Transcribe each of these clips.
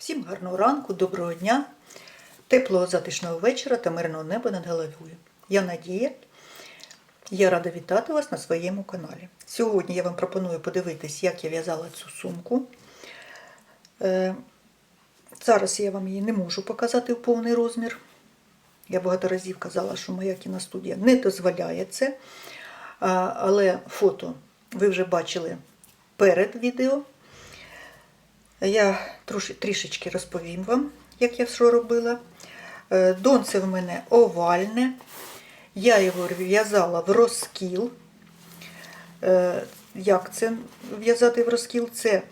Всім гарного ранку, доброго дня, теплого затишного вечора та мирного неба над головою. Я Надія. Я рада вітати вас на своєму каналі. Сьогодні я вам пропоную подивитись, як я в'язала цю сумку. Е, Зараз я вам її не можу показати в повний розмір. Я багато разів казала, що моя кіностудія не дозволяє це. Але фото ви вже бачили перед відео. Я трішечки розповім вам, як я що робила. Е, Донце в мене овальне. Я його в'язала в розкіл. Е, Як це в'язати в розкіл? Це,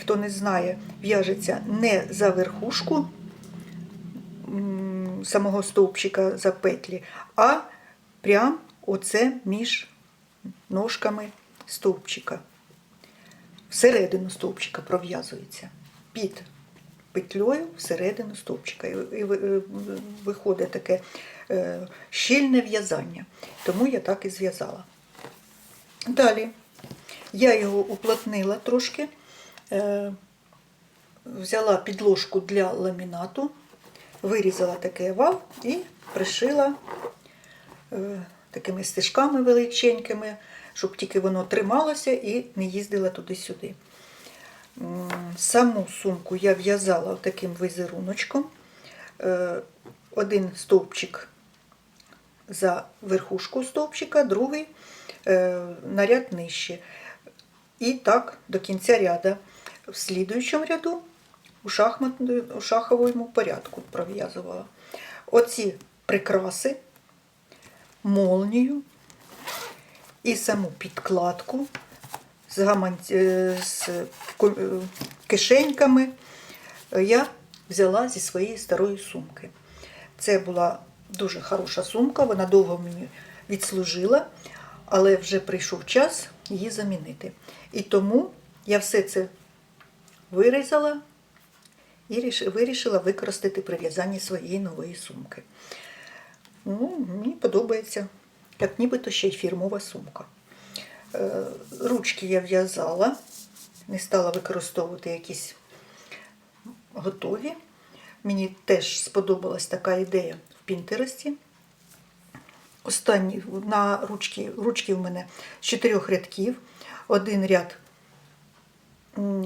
хто не знає, в'яжеться не за верхушку самого стовпчика за петлі, а прям оце між ножками стовпчика всередину стовпчика пров'язується під петлею всередину стовпчика. І е, виходить таке е, щільне в'язання. Тому я так і зв'язала. Далі я його уплотнила трошки, е, взяла підложку для ламінату, вирізала такий овал і пришила такими стежками величенькими, щоб тільки воно трималося і не їздило туди-сюди. Саму сумку я в'язала таким візеруночком. Е, Один стовпчик за верхушку стовпчика, другий е, наряд нижче. І так до кінця ряда. В слідуючому ряду у, шахмат, у шаховому порядку пров'язувала. Оці прикраси молнію і саму підкладку з, гаманць... е, з е, кишеньками я взяла зі своєї старої сумки. Це була дуже хороша сумка, вона довго мені відслужила, але вже прийшов час її замінити. І тому я все це вирізала і вирішила використати при в'язанні своєї нової сумки. Ну, мені подобається, як нібито ще й фірмова сумка. Е, Ручки я в'язала, не стала використовувати якісь готові. Мені теж сподобалась така ідея в Пінтересті. Останні на ручки, ручки в мене з чотирьох рядків. Один ряд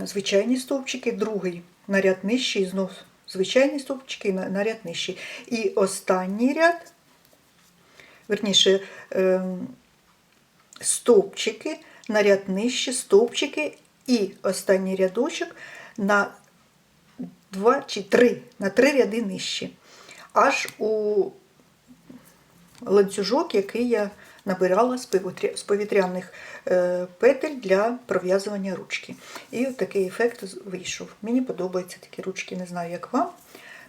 звичайні стовпчики, другий наряд нижчий, знов звичайні стовпчики, на- наряд нижчий. І останній ряд, верніше, ем, стовпчики, наряд нижче, стовпчики і останній рядочок на два чи три, на три ряди нижче. Аж у ланцюжок, який я набирала з повітряних е, петель для пров'язування ручки. І такий ефект вийшов. Мені подобаються такі ручки, не знаю, як вам.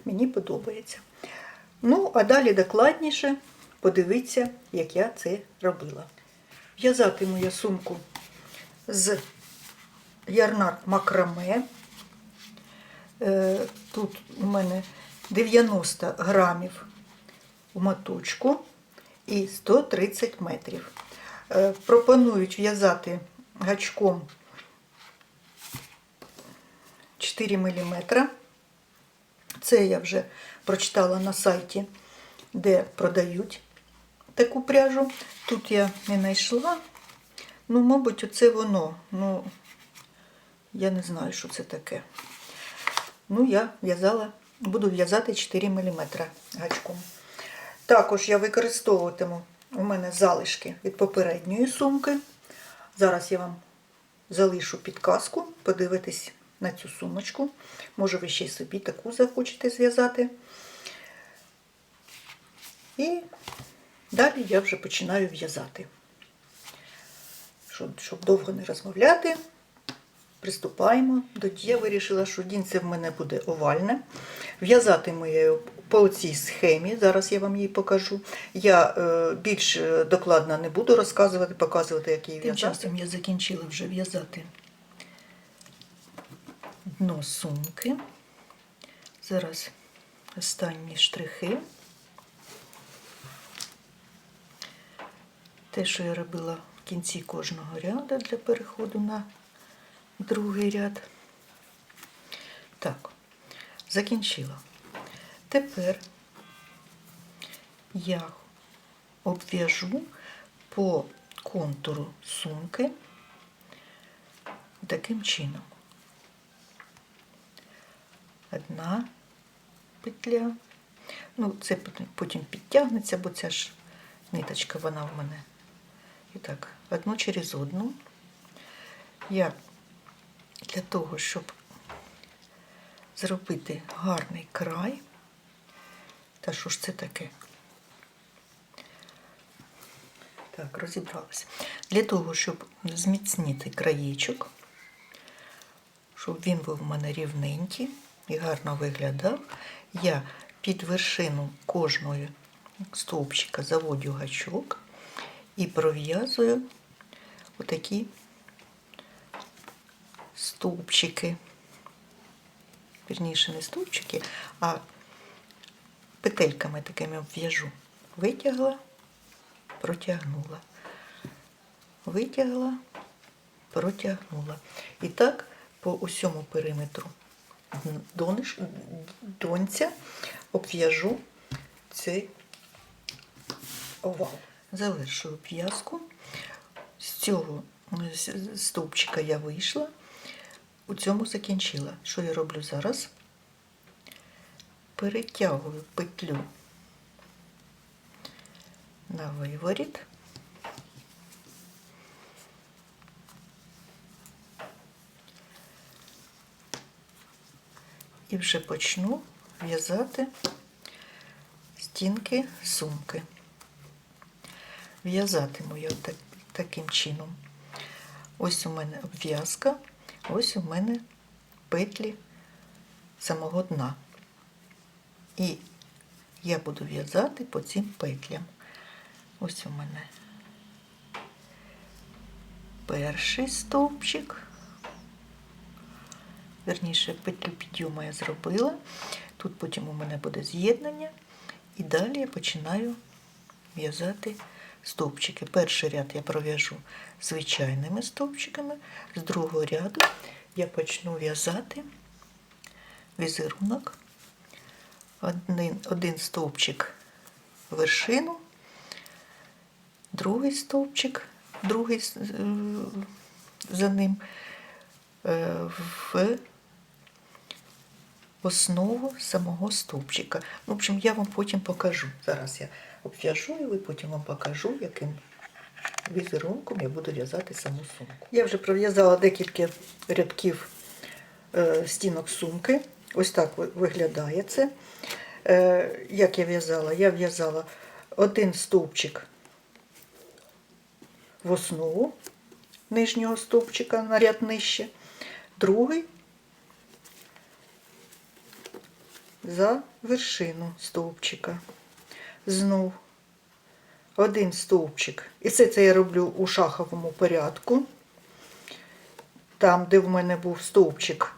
Мені подобається. Ну, а далі докладніше подивіться, як я це робила. В'язатиму я сумку з ярнар макраме. Е, Тут у мене 90 грамів в моточку і 130 метрів. Е, Пропонують в'язати гачком 4 мм. Це я вже прочитала на сайті, де продають таку пряжу. Тут я не знайшла. Ну, мабуть, оце воно. Ну, я не знаю, що це таке. Ну, я в'язала, буду в'язати 4 мм гачком. Також я використовуватиму у мене залишки від попередньої сумки. Зараз я вам залишу підказку, подивитись на цю сумочку. Може, ви ще й собі таку захочете зв'язати. І далі я вже починаю в'язати. Щоб, щоб довго не розмовляти, приступаємо. До я вирішила, що дінце в мене буде овальне. В'язатиму я його по цій схемі. Зараз я вам її покажу. Я е, більш е, докладно не буду розказувати, показувати, як її Тим в'язати. часом я закінчила вже в'язати дно сумки. Зараз останні штрихи. Те, що я робила в кінці кожного ряду для переходу на другий ряд. Так, закінчила. Тепер я обв'яжу по контуру сумки таким чином. Одна петля. Ну, це потім- підтягнеться, бо ця ж ниточка, вона в мене. І так, одну через одну. Я для того, щоб зробити гарний край. Та що ж це таке? Так, розібралася. Для того, щоб зміцнити краєчок, щоб він був у мене рівненький і гарно виглядав, я під вершину кожної стовпчика заводю гачок і пров'язую отакі стовпчики. Вірніше, не стовпчики, а петельками такими обв'яжу. Витягла, протягнула. Витягла, протягнула. І так по усьому периметру дониш, донця обв'яжу цей овал. Завершую в'язку. З цього стовпчика я вийшла, у цьому закінчила. Що я роблю зараз? Перетягую петлю на виворіт. І вже почну в'язати стінки сумки. В'язатиму я так, таким чином. Ось у мене обв'язка, ось у мене петлі самого дна. І я буду в'язати по цим петлям. Ось у мене перший стовпчик. Верніше, петлю підйому я зробила. Тут потім у мене буде з'єднання. І далі я починаю в'язати стовпчики. Перший ряд я пров'яжу звичайними стовпчиками, з другого ряду я почну в'язати візерунок. Один, один стовпчик вершину, другий стовпчик, другий е, за ним е, в основу самого стовпчика. В общем, я вам потім покажу. Зараз я обв'яжу і потім вам покажу, яким візерунком я буду в'язати саму сумку. Я вже пров'язала декілька рядків е, стінок сумки. Ось так ви- виглядає це. Е, як я в'язала? Я в'язала один стовпчик в основу нижнього стовпчика на ряд нижче, другий за вершину стовпчика. Знов один стовпчик. І це, це я роблю у шаховому порядку. Там, де в мене був стовпчик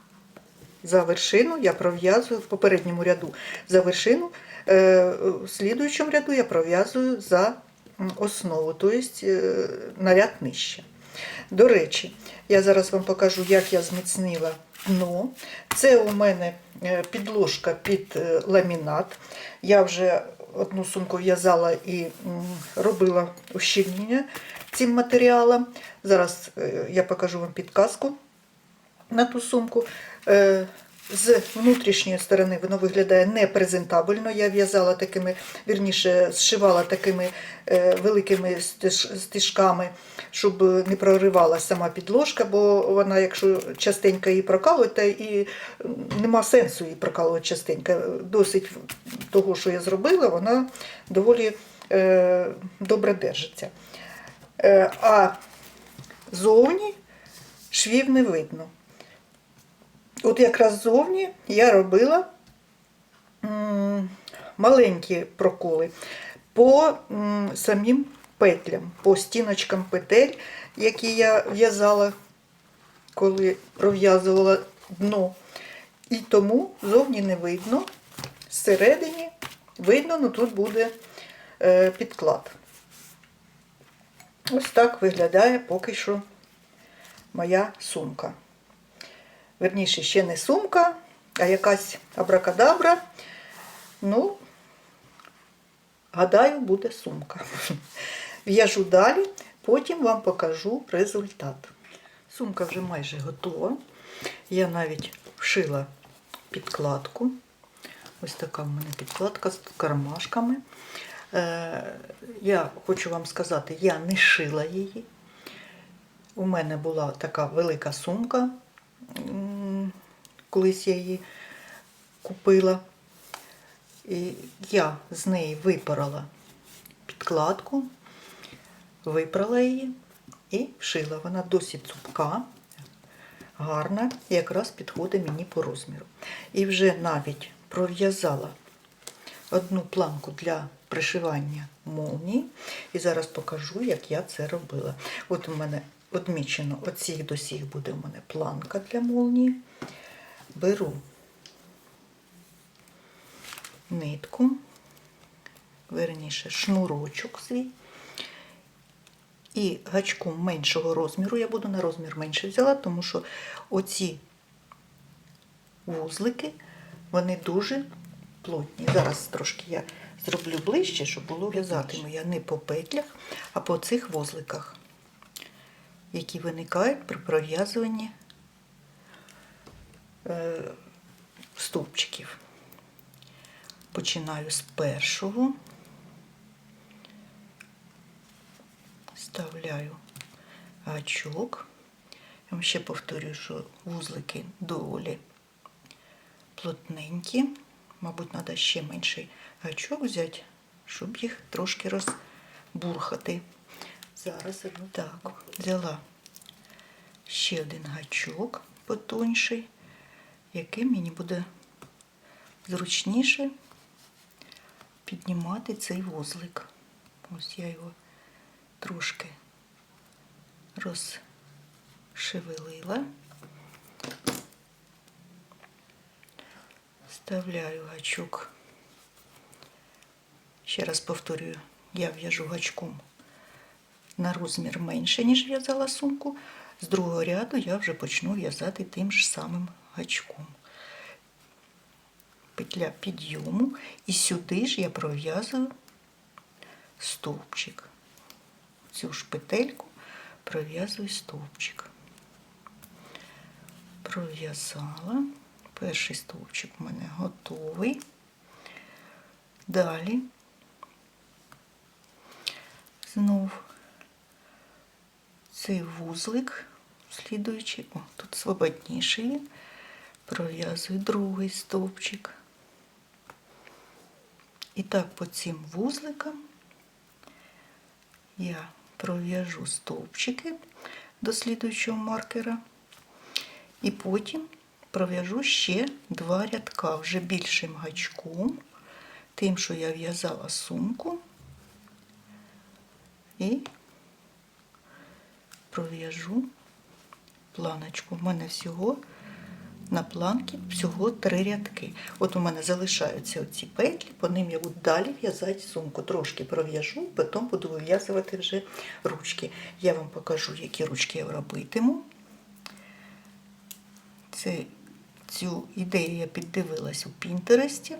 за вершину, я пров'язую в попередньому ряду за вершину, е, в слідуючому ряду я пров'язую за основу, тобто е, на ряд нижче. До речі, я зараз вам покажу, як я зміцнила дно. Це у мене е, підложка під ламінат. Я вже одну сумку в'язала і робила ущільнення цим матеріалом. Зараз е, я покажу вам підказку на ту сумку. З внутрішньої сторони воно виглядає непрезентабельно. Я в'язала такими, вірніше, зшивала такими е, великими стежками, щоб не проривалася сама підложка, бо вона, якщо частенько її прокалувати, і нема сенсу її прокалувати частенько. Досить того, що я зробила, вона доволі е, добре держиться. Е, а зовні швів не видно. От якраз зовні я робила маленькі проколи по самим петлям, по стіночкам петель, які я в'язала, коли пров'язувала дно. І тому зовні не видно, зсередині видно, але тут буде е, підклад. Ось так виглядає поки що моя сумка. Верніше, ще не сумка, а якась абракадабра, ну, гадаю, буде сумка. В'яжу далі, потім вам покажу результат. Сумка вже майже готова. Я навіть вшила підкладку. Ось така в мене підкладка з кармашками. Е, я хочу вам сказати, я не шила її. У мене була така велика сумка, колись я її купила. І я з неї випарала підкладку, випрала її і вшила. Вона досить цупка, гарна, і якраз підходить мені по розміру. І вже навіть пров'язала одну планку для пришивання молнії. І зараз покажу, як я це робила. От у мене відмічено, от до сих буде у мене планка для молнії. Беру нитку, верніше, шнурочок свій. І гачком меншого розміру, я буду на розмір менше взяла, тому що оці вузлики, вони дуже плотні. Зараз трошки я зроблю ближче, щоб було в'язатиму я не по петлях, а по цих вузликах, які виникають при пров'язуванні стовпчиків. Починаю з першого. Вставляю гачок. Я вам ще повторюю, що вузлики доволі плотненькі. Мабуть, треба ще менший гачок взяти, щоб їх трошки розбурхати. Зараз одну так, взяла ще один гачок потонший, який мені буде зручніше піднімати цей вузлик. Ось я його трошки розшевелила. Вставляю гачок. Ще раз повторюю, я в'яжу гачком на розмір менше, ніж в'язала сумку. З другого ряду я вже почну в'язати тим ж самим гачком. Петля підйому і сюди ж я пров'язую стовпчик. Цю ж петельку пров'язую стовпчик. Пров'язала. Перший стовпчик у мене готовий. Далі знов цей вузлик, слідуючий, о, тут свободніший він, пров'язую другий стовпчик. І так по цим вузликам я пров'яжу стовпчики до слідуючого маркера. І потім пров'яжу ще два рядка вже більшим гачком, тим, що я в'язала сумку, і пров'яжу планочку. У мене всього на планці всього три рядки. От у мене залишаються оці петлі, по ним я буду далі в'язати сумку. Трошки пров'яжу, потім буду вив'язувати вже ручки. Я вам покажу, які ручки я робитиму. Це, цю ідею я піддивилась у Пінтересті.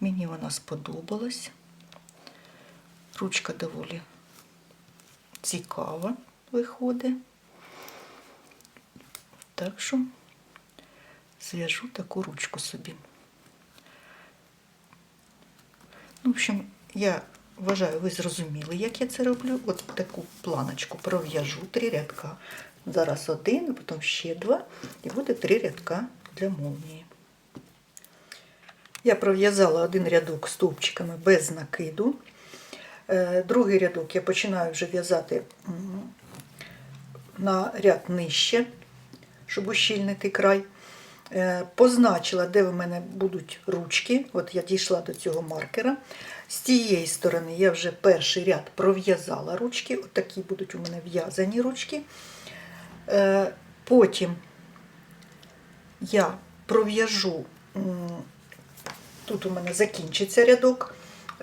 Мені вона сподобалась. Ручка доволі цікава виходить. Так що зв'яжу таку ручку собі. Ну, в общем, я вважаю, ви зрозуміли, як я це роблю. От таку планочку пров'яжу три рядка. Зараз один, а потім ще два, і буде три рядка для молнії. Я пров'язала один рядок стовпчиками без накиду. Е, Другий рядок я починаю вже в'язати на ряд нижче, щоб ущільнити край. Е, Позначила, де в мене будуть ручки. От я дійшла до цього маркера. З тієї сторони я вже перший ряд пров'язала ручки. От такі будуть у мене в'язані ручки. Е, Потім я пров'яжу, тут у мене закінчиться рядок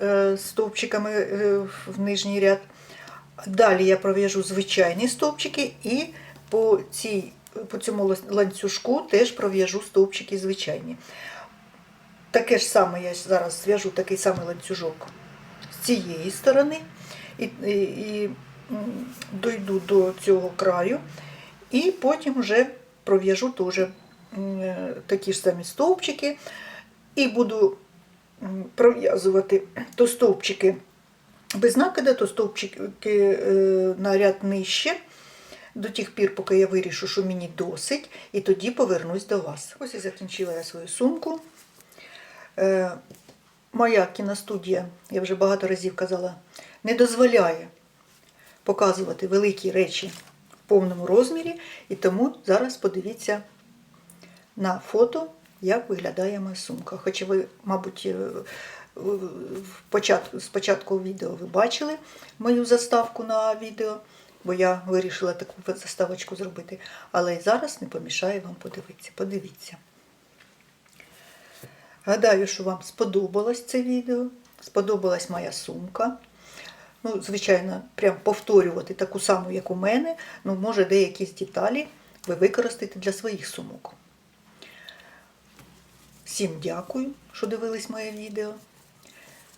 е, стовпчиками в нижній ряд. Далі я пров'яжу звичайні стовпчики і по цій по цьому ланцюжку теж пров'яжу стовпчики звичайні. Таке ж саме я зараз зв'яжу такий самий ланцюжок з цієї сторони і, і, і дойду до цього краю, і потім вже пров'яжу теж е, такі ж самі стовпчики і буду пров'язувати то стовпчики без накида, то стовпчики е, на ряд нижче. До тих пір, поки я вирішу, що мені досить, і тоді повернусь до вас. Ось і закінчила я свою сумку. Е, моя кіностудія, я вже багато разів казала, не дозволяє показувати великі речі в повному розмірі, і тому зараз подивіться на фото, як виглядає моя сумка. Хоча ви, мабуть, е, спочатку відео ви бачили мою заставку на відео, бо я вирішила таку заставочку зробити. Але і зараз не помішає вам подивитися. Подивіться. Гадаю, що вам сподобалось це відео, сподобалась моя сумка. Ну, звичайно, прям повторювати таку саму, як у мене. Ну, може, деякі деталі ви використаєте для своїх сумок. Всім дякую, що дивились моє відео.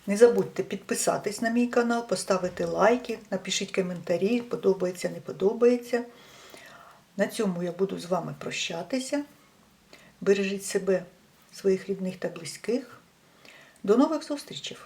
Не забудьте підписатись на мій канал, поставити лайки, напишіть коментарі, подобається, не подобається. На цьому я буду з вами прощатися. Бережіть себе, своїх рідних та близьких. До нових зустрічей!